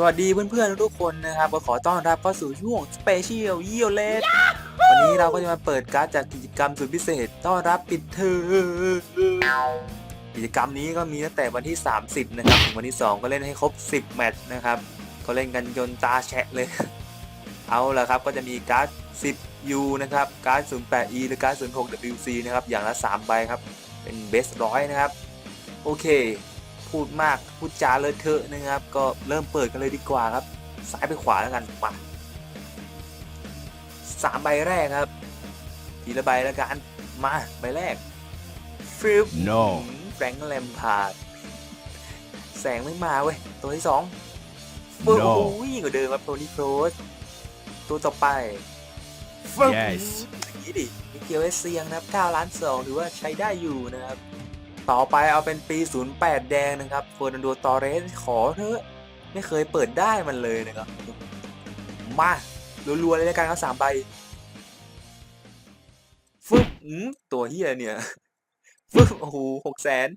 สวัสดีเพื่อนๆทุกคนนะครับก็ขอต้อนรับเข้าสู่ช่วง Special y e o l e t วันนี้เราก็จะมาเปิดการ์ดจากกิจกรรมสุดพิเศษ ต้อนรับปิดเทอมกิจกรรมนี้ก็มีตั้งแต่วันที่ 30 นะครับ ถึงวันที่ 2 ก็เล่นให้ครบ 10 แมตช์นะครับก็เล่นกันจนตาแฉะเลย เอาละครับก็จะมีการ์ด 10U นะครับการ์ด 08E หรือการ์ด 06WC นะครับอย่างละ 3 ใบครับเป็นเบสร้อยนะครับโอเค พูดมากพูดจาเลอะเทอะนะครับ ก็เริ่มเปิดกันเลยดีกว่าครับ ซ้ายไปขวาแล้วกันมาสามใบแรกครับทีละใบแล้วกันมาใบแรกฟิป No แฟรงค์แลมพาร์ดแสงไม่มาเว้ย ตัวที่สองฟึบ No โอ้ยยิ่งกว่าเดิมครับโทนี่โครสตัวต่อไปฟึบ Yes อย่างนี้ดิมิเกลเอสเซียงนะครับ9ล้าน2ถือว่าใช้ได้อยู่นะครับ ต่อไปเอาเป็นปี 08 แดงนะครับเฟอร์นันโดตอเรสขอเถอะ ไม่เคยเปิดได้มันเลยนะครับ มารัวๆเลยแล้วกันครับสามใบฟึบอืมตัวเฮียเนี่ยฟึบโอ้โหหกแสน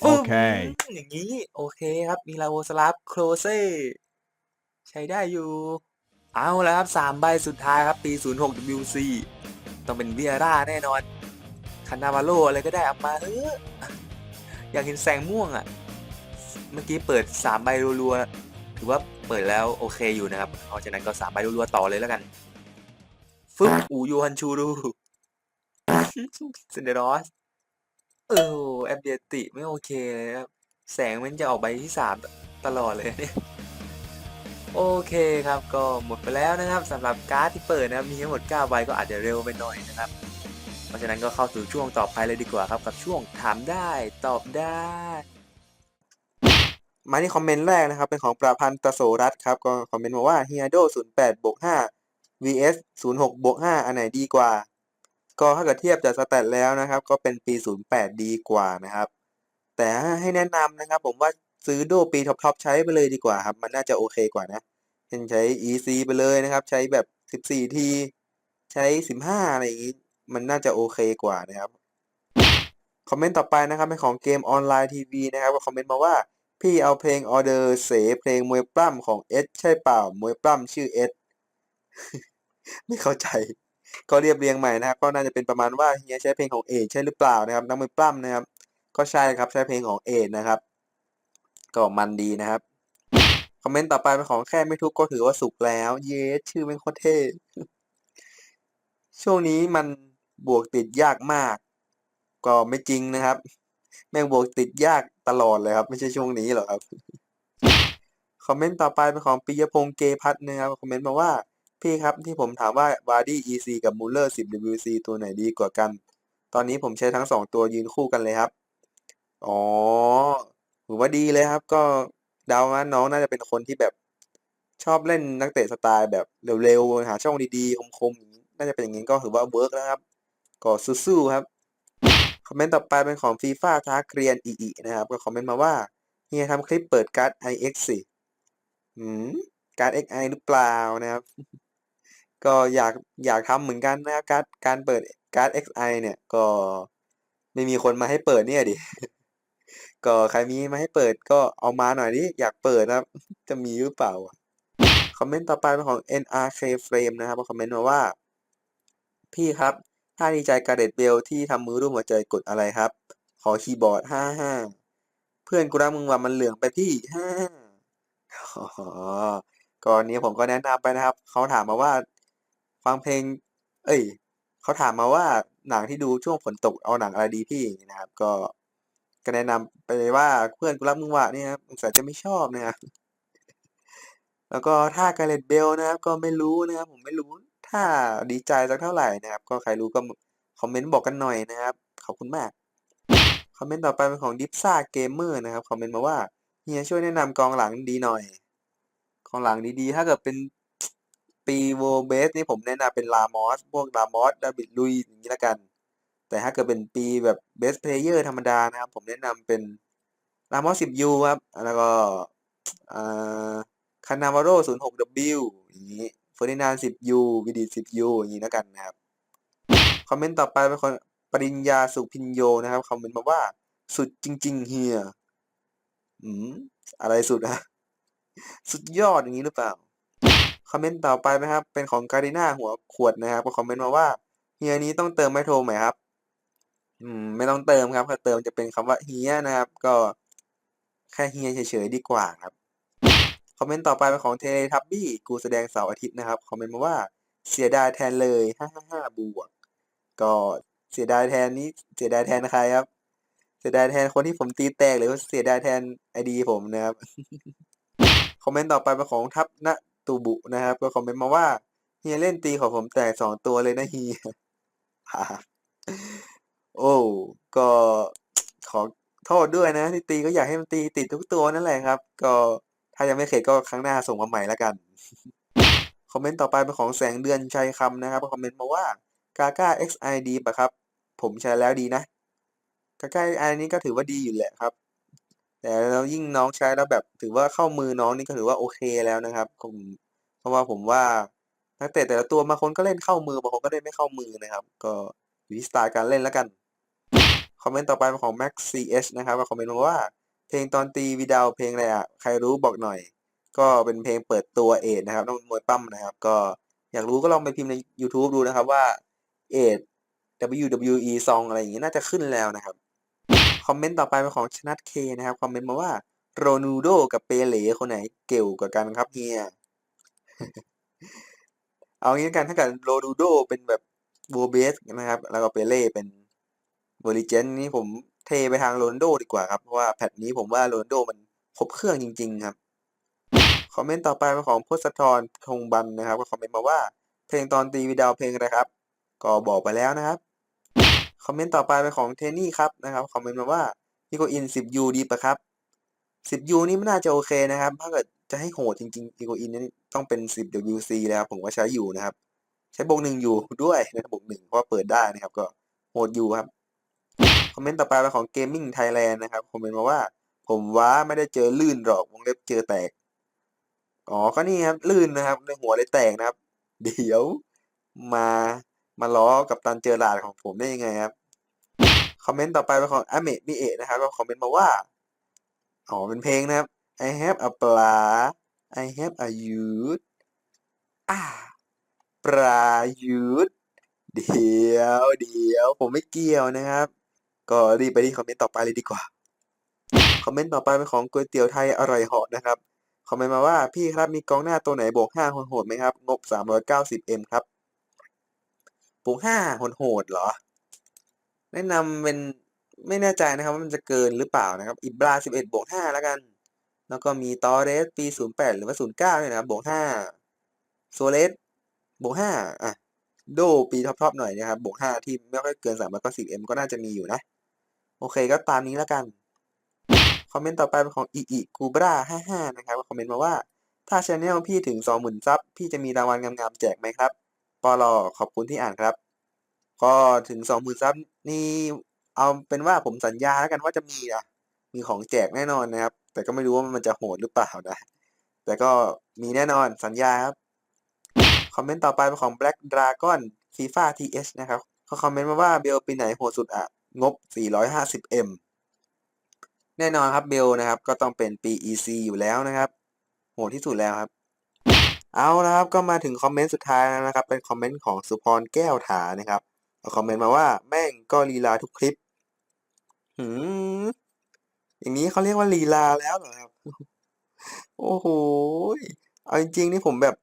ฟึบโอเคอืมอย่างนี้ โอเคครับมีลาโวสลับโครเซ่ใช้ได้อยู่ เอาแล้วครับสามใบสุดท้ายครับ ปี 06 WC ต้องเป็นเวียร่าแน่นอน คานาวาโลอะไรก็ได้เอามาเอออยากเห็นแสงม่วงอะ่ะ เมื่อกี้เปิดสามใบรัวๆถือว่าเปิดแล้วโอเคอยู่นะครับเพราะฉะนั้นก็สามใบรัวๆต่อเลยแล้วกันฟึ๊บอูยูฮันชูรูซินเดอรอสเออแอปเดียติไม่โอเคเลยครับแสงมันจะออกใบที่สามตลอดเลยเนี่ยโอเคครับก็หมดไปแล้วนะครับสำหรับการ์ดที่เปิดนะครับมีทั้งหมด9ใบก็อาจจะเร็วไปหน่อยนะครับ เพราะฉะนั้นก็เข้าสู่ช่วงต่อไปเลยดีกว่าครับกับช่วงถามได้ตอบได้มาที่คอมเมนต์แรกนะครับ เป็นของประพันธ์ตะโสรัตครับก็คอมเมนต์มาว่าเฮียโด08บวก5 vs 06บวก5อันไหนดีกว่า ก็ถ้าเกิดเทียบจากสแตทแล้วนะครับ ก็เป็นปี 08 ดีกว่านะครับ แต่ให้แนะนำนะครับ ผมว่าซื้อโดปีท็อปๆใช้ไปเลยดีกว่าครับ มันน่าจะโอเคกว่านะเช่นใช้ EC ไปเลยนะครับ ใช้แบบ 14ทีใช้ 15 อะไรอย่างงี้ มันน่าจะโอเคกว่านะครับคอมเมนต์ต่อไปนะครับเป็นของเกมออนไลน์ทีวีนะครับก็คอมเมนต์มาว่า พี่เอาเพลงออเดอร์เสเพลงมวยปล้ำของเอสใช่เปล่ามวยปล้ำชื่อเอสไม่เข้าใจ ก็เรียบเรียงใหม่นะครับ ก็น่าจะเป็นประมาณว่าเฮียใช้เพลงของเอใช่หรือเปล่านะครับนักมวยปล้ำนะครับ ก็ใช่ครับใช้เพลงของเอนะครับ ก็มันดีนะครับคอมเมนต์ต่อไปเป็นของแค่ไม่ทุกก็ถือว่าสุกแล้ว เยสชื่อเป็นโคตรเท่ช่วงนี้มัน บวกติดยากมาก ก็ไม่จริงนะครับ แม่งบวกติดยากตลอดเลยครับ ไม่ใช่ช่วงนี้หรอกครับคอมเมนต์ต่อไปเป็นของปิยพงษ์เกพัฒน์นะครับคอมเมนต์มาว่าพี่ครับที่ผมถามว่าวาร์ดี้ EC กับมูลเลอร์ 10WC ตัวไหนดีกว่ากัน ตอนนี้ผมใช้ทั้งสองตัวยืนคู่กันเลยครับ อ๋อผมว่าดีเลยครับ ก็เดาว่าน้องน่าจะเป็นคนที่แบบชอบเล่นนักเตะสไตล์แบบเร็วๆหาช่องดีๆ คมๆ น่าจะเป็นอย่างนี้ก็ถือว่าเวิร์กแล้วครับ ก็สู้ๆครับ คอมเมนต์ต่อไปเป็นของฟีฟ่าท้าเกรียนอีอีนะครับ ก็คอมเมนต์มาว่าเฮียทำคลิปเปิดการ์ด IX สิหืมการ์ด XI หรือเปล่านะครับ ก็อยากอยากทำเหมือนกันนะครับการ์ดการเปิดการ์ด XI เนี่ยก็ไม่มีคนมาให้เปิดเนี่ยดิ ก็ใครมีมาให้เปิดก็เอามาหน่อยดิอยากเปิดนะครับ จะมีหรือเปล่าคอมเมนต์ต่อไปเป็นของ NRK Frame นะครับก็คอมเมนต์มาว่า พี่ครับ ถ้าดีใจการเด็ดเบลที่ทำมือรูปหัวใจกดอะไรครับ ขอคีย์บอร์ดห้าห้าเพื่อนกูรักมึงว่ามันเหลืองไปพี่ห้าก่อนนี้ผมก็แนะนำไปนะครับ เขาถามมาว่า ฟังเพลง เอ้ยเขาถามมาว่าหนังที่ดูช่วงฝนตกเอาหนังอะไรดีพี่นะครับ ก็ก็แนะนำไปเลยว่าเพื่อนกูรักมึงว่าเนี่ยครับสงสัยจะไม่ชอบนะครับแล้วก็ถ้าการเด็ดเบลนะครับ ก็ไม่รู้นะครับผมไม่รู้ ถ้าดีใจสักเท่าไหร่นะครับ ก็ใครรู้ก็คอมเมนต์บอกกันหน่อยนะครับ ขอบคุณมาก คอมเมนต์ต่อไปเป็นของดิฟซ่าเกมเมอร์นะครับ คอมเมนต์มาว่าเฮียช่วยแนะนำกองหลังดีหน่อย กองหลังดีๆ ถ้าเกิดเป็นปีโวเบสนี่ผมแนะนำเป็นลามอส พวกลามอสดาวิดลุยอย่างนี้ละกัน แต่ถ้าเกิดเป็นปีแบบเบสเพลเยอร์ธรรมดานะครับ ผมแนะนำเป็นลามอส 10U ครับ แล้วก็อ่าคานาวาโร่ 06W อย่างนี้ ฟอร์ดินานด์ 10U วิดี 10U อย่างนี้แล้วกันนะครับ คอมเมนต์ต่อไปเป็นคนปริญญาสุพินโยนะครับคอมเมนต์มาว่า สุดจริง ๆเฮียอืมอะไรสุดอะสุดยอดอย่างนี้หรือเปล่า คอมเมนต์ต่อไปนะครับ เป็นของการีน่าหัวขวดนะครับก็คอมเมนต์มาว่าเฮียนี้ต้องเติมไมโทรไหมครับ อืม ไม่ต้องเติมครับถ้าเติมจะเป็นคำว่าเฮียนะครับ ก็แค่เฮียเฉยๆดีกว่าครับ คอมเมนต์ต่อไปเป็นของเทเลทับบี้กูแสดงเสาร์อาทิตย์นะครับ คอมเมนต์มาว่าเสียดายแทนเลยห้าห้าห้าบวก ก็เสียดายแทนนี้เสียดายแทนใครครับ เสียดายแทนคนที่ผมตีแตกหรือว่าเสียดายแทนไอดีผมนะครับ คอมเมนต์ต่อไปเป็นของทับณตูบุนะครับ ก็คอมเมนต์มาว่าเฮียเล่นตีของผมแตกสองตัวเลยนะเฮียโอ้ก็ขอโทษด้วยนะที่ตีก็อยากให้มันตีติดทุกตัวนั่นแหละครับ ก็ ถ้ายังไม่เข็ดก็ครั้งหน้าส่งมาใหม่แล้วกันคอมเมนต์ต่อไปเป็นของแสงเดือนชัยคำนะครับคอมเมนต์มาว่ากาก้า XID ปะครับ ผมใช้แล้วดีนะกาก้า XID นี้ก็ถือว่าดีอยู่แหละครับ แต่แล้วยิ่งน้องใช้แล้วแบบ ถือว่าเข้ามือน้องนี่ก็ถือว่าโอเคแล้วนะครับผมเพราะว่าผมว่านักเตะแต่ละตัวบางคนก็เล่นเข้ามือบางคนก็เล่นไม่เข้ามือนะครับ ก็อยู่ที่สไตล์การเล่นแล้วกัน คอมเมนต์ต่อไปเป็นของ Max CS นะครับก็คอมเมนต์มาว่า เพลงตอนตีวีดาวเพลงอะไรอะใครรู้บอกหน่อย ก็เป็นเพลงเปิดตัวเอทนะครับน้องมวยปั้มนะครับ ก็อยากรู้ก็ลองไปพิมพ์ใน YouTube ดูนะครับว่าเอท WWE Song อะไรอย่างงี้น่าจะขึ้นแล้วนะครับ คอมเมนต์ต่อไปเป็นของชนัทเคนะครับ คอมเมนต์มาว่าโรนูโดกับเปเล่คนไหนเก่วกว่ากันครับเฮียเอางี้กันถ้าเกิดโรนูโดเป็นแบบโบเบสนะครับ แล้วก็เปเล่เป็นเวอริเจนนี่ผม เทไปทางโรนโดดีกว่าครับเพราะว่าแพทนี้ผมว่าโรนโดมันครบเครื่องจริง ๆ ครับ คอมเมนต์ต่อไปเป็นของพศธรธงบันนะครับ ก็คอมเมนต์มาว่าเพลงตอนตีวีดาวเพลงอะไรครับ ก็บอกไปแล้วนะครับ คอมเมนต์ต่อไปเป็นของเทนนี่ครับนะครับคอมเมนต์มาว่านิโกอิน 10U ดีปะครับ 10U นี่ไม่น่าจะโอเคนะครับ ถ้าเกิดจะให้โหดจริงๆนิโกอินนี่ต้องเป็น 10WC แล้วครับผมก็ใช้อยู่นะครับ ใช้บวกหนึ่งอยู่ด้วยนะครับบวกหนึ่งเพราะเปิดได้นะครับ ก็โหดอยู่ครับ คอมเมนต์ต่อไปเป็นของ Gaming Thailand นะครับคอมเมนต์มาว่า ผมว่าไม่ได้เจอลื่นหรอกวงเล็บเจอแตก อ๋อก็นี่ครับลื่นนะครับในหัวเลยแตกนะครับ เดี๋ยวมามาล้อกับตันเจอราดของผมได้ยังไงครับคอมเมนต์ต่อไปเป็นของอเมะมิเอะนะครับก็คอมเมนต์มาว่าอ๋อเป็นเพลงนะครับ I have a ปลา I have a youth อ่าปลายุทธเดี๋ยวเดี๋ยวผมไม่เกี่ยวนะครับ ก็รีบไปที่คอมเมนต์ต่อไปเลยดีกว่า คอมเมนต์ต่อไปเป็นของก๋วยเตี๋ยวไทยอร่อยเหาะนะครับ คอมเมนต์มาว่าพี่ครับมีกองหน้าตัวไหนบวกห้าโหดไหมครับ งบสามร้อยเก้าสิบเอ็มครับบวกห้าโหดเหรอ แนะนำเป็นไม่แน่ใจนะครับว่ามันจะเกินหรือเปล่านะครับ อิบราสิบเอ็ดบวกห้าแล้วกัน แล้วก็มีตอเรสปีศูนย์แปดหรือว่าศูนย์เก้าเนี่ยนะครับบวกห้าโซเลสบวกห้าอะโดปีท็อปๆหน่อยนะครับบวกห้าที่ไม่ค่อยเกินสามร้อยเก้าสิบเอ็มก็น่าจะมีอยู่นะ โอเคก็ตามนี้แล้วกัน คอมเมนต์ต่อไปเป็นของอีอีกูบราห้าห้านะครับคอมเมนต์มาว่า ถ้าช anel พี่ถึงสองหมื่นซับพี่จะมีรางวัลงามๆแจกไหมครับปอลอขอบคุณที่อ่านครับ ก็ถึงสองหมื่นซับนี่เอาเป็นว่าผมสัญญาแล้วกันว่าจะมีอะมีของแจกแน่นอนนะครับ แต่ก็ไม่รู้ว่ามันจะโหดหรือเปล่านะ แต่ก็มีแน่นอนสัญญาครับ คอมเมนต์ต่อไปเป็นของ Black Dragon FIFA TH นะครับเขาคอมเมนต์มาว่าเบลปีไหนโหดสุดอะ งบ 450M แน่นอนครับเบลนะครับ ก็ต้องเป็นปี EC อยู่แล้วนะครับ โหดที่สุดแล้วครับ เอาละครับ ก็มาถึงคอมเมนต์สุดท้ายแล้วนะครับ เป็นคอมเมนต์ของสุพรแก้วถานะครับเขาคอมเมนต์มาว่าแม่งก็ลีลาทุกคลิป หืมอย่างนี้เขาเรียกว่าลีลาแล้วเหรอครับ โอ้โห เอาจริงๆนี่ผมแบบ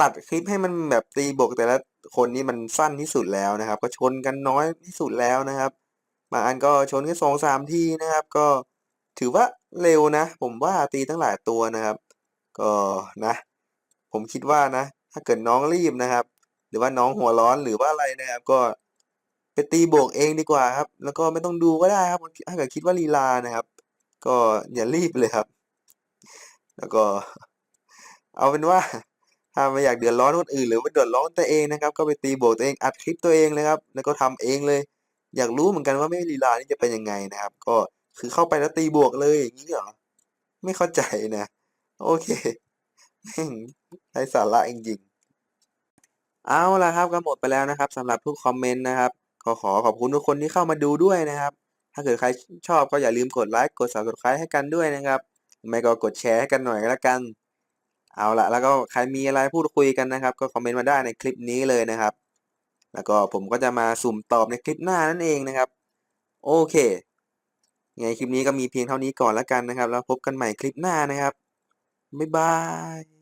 ตัดคลิปให้มันแบบตีบวกแต่ละ คนนี่มันสั้นที่สุดแล้วนะครับ ก็ชนกันน้อยที่สุดแล้วนะครับ บางอันก็ชนแค่สองสามทีนะครับ ก็ถือว่าเร็วนะ ผมว่าตีตั้งหลายตัวนะครับ ก็นะ ผมคิดว่านะ ถ้าเกิดน้องรีบนะครับ หรือว่าน้องหัวร้อนหรือว่าอะไรนะครับ ก็ไปตีบวกเองดีกว่าครับ แล้วก็ไม่ต้องดูก็ได้ครับถ้าเกิดคิดว่าลีลานะครับ ก็อย่ารีบเลยครับ แล้วก็ เอาเป็นว่า ถ้าไม่อยากเดือดร้อนคนอื่นหรือว่เดือดร้อนตัวเองนะครับก็ไปตีโบกตัวเองอัดคลิปตัวเองเลยครับ แล้วก็ทำเองเลย อยากรู้เหมือนกันว่าไม่ลีลานี่จะเป็นยังไงนะครับ ก็คือเข้าไปแล้วตีบวกเลยอย่างนี้เหรอไม่เข้าใจนะโอเคไร้สาระจริงๆเอาละครับก็หมดไปแล้วนะครับสำหรับทุกคอมเมนต์นะครับก็ขอขอบคุณทุกคนที่เข้ามาดูด้วยนะครับ ถ้าเกิดใครชอบก็อย่าลืมกดไลค์กด subscribe ให้กันด้วยนะครับ ไม่ก็กดแชร์ให้กันหน่อยก็แล้วกัน เอาละแล้วก็ใครมีอะไรพูดคุยกันนะครับ ก็คอมเมนต์มาได้ในคลิปนี้เลยนะครับ แล้วก็ผมก็จะมาสุ่มตอบในคลิปหน้านั่นเองนะครับ โอเคไงคลิปนี้ก็มีเพียงเท่านี้ก่อนแล้วกันนะครับ แล้วพบกันใหม่คลิปหน้านะครับบ๊ายบาย